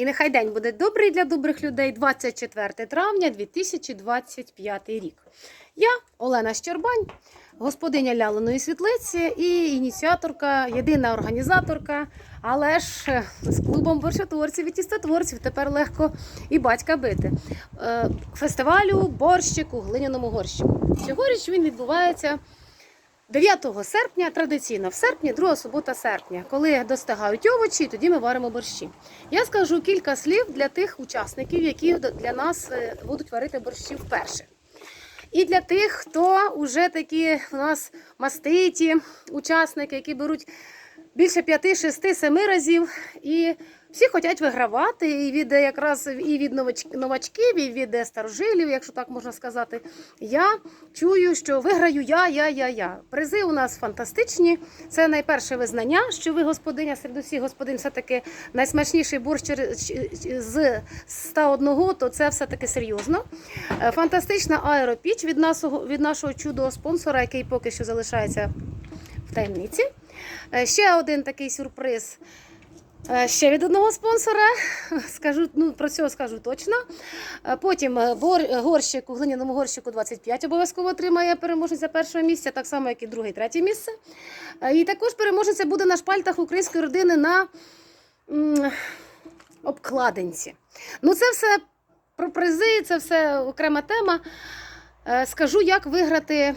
І нехай день буде добрий для добрих людей. 24 травня 2025 рік. Я Олена Щербань, господиня Ляленої світлиці і ініціаторка, єдина організаторка, але ж е, з клубом борщотворців і тістотворців тепер легко і батька бити. Е, Фестивалю борщик у глиняному горщику. Цьогоріч він відбувається 9 серпня, традиційно в серпні, друга субота серпня, коли достигають овочі, тоді ми варимо борщі. Я скажу кілька слів для тих учасників, які для нас е, будуть варити борщі вперше. І для тих, хто вже такі у нас маститі учасники, які беруть більше 5, 6, 7 разів. І всі хочуть вигравати і від якраз і від новач- новачків, і від е, старожилів, якщо так можна сказати. Я чую, що виграю я, я, я, я. Призи у нас фантастичні. Це найперше визнання, що ви господиня серед усіх господин, все-таки найсмачніший борщ з 101, то це все-таки серйозно. Е, Фантастична аеропіч від нашого, від нашого чудового спонсора, який поки що залишається в таємниці. Е, Ще один такий сюрприз. Е, Ще від одного спонсора. Скажу, ну, про цього скажу точно. Е, Потім горщик у глиняному горщику 25 обов'язково отримає переможниця першого місця, так само, як і друге і третє місце. І також переможниця буде на шпальтах української родини на обкладинці. Ну, це все про призи, це все окрема тема. Скажу, як виграти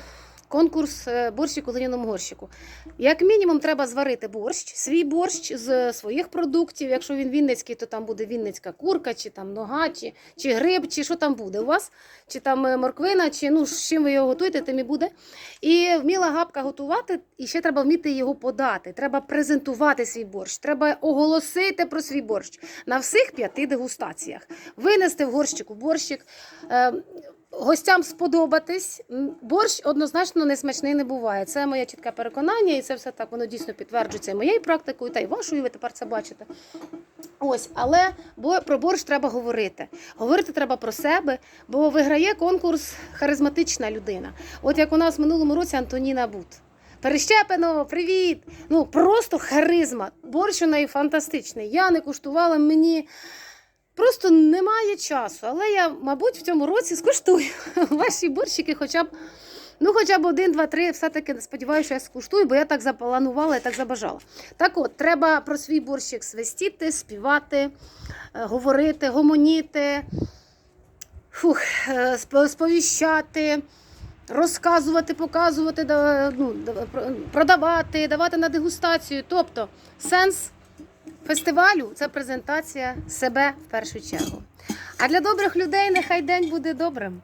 конкурс е, борщик у глиняному горщику. Як мінімум, треба зварити борщ, свій борщ з своїх продуктів. Якщо він вінницький, то там буде вінницька курка, чи там нога, чи, чи гриб, чи що там буде у вас, чи там е, морквина, чи ну, з чим ви його готуєте, тим і буде. І вміла гапка готувати, і ще треба вміти його подати. Треба презентувати свій борщ, треба оголосити про свій борщ на всіх п'яти дегустаціях. Винести в горщику борщик. Гостям сподобатись. Борщ однозначно несмачний не буває. Це моє чітке переконання, і це все так воно дійсно підтверджується і моєю практикою, та й вашою, ви тепер це бачите. Ось, але бо про борщ треба говорити. Говорити треба про себе, бо виграє конкурс харизматична людина. От як у нас в минулому році Антоніна Бут. Перещепено, привіт! Ну просто харизма. Борщ у неї фантастичний. Я не куштувала мені. Просто немає часу, але я, мабуть, в цьому році скуштую ваші борщики, хоча б, ну, хоча б один, два, три, все-таки сподіваюся, що я скуштую, бо я так запланувала і так забажала. Так от, треба про свій борщик свистіти, співати, е, говорити, гомоніти, фух, е, сповіщати, розказувати, показувати, ну, продавати, давати на дегустацію. Тобто сенс фестивалю це презентація себе в першу чергу. А для добрих людей нехай день буде добрим.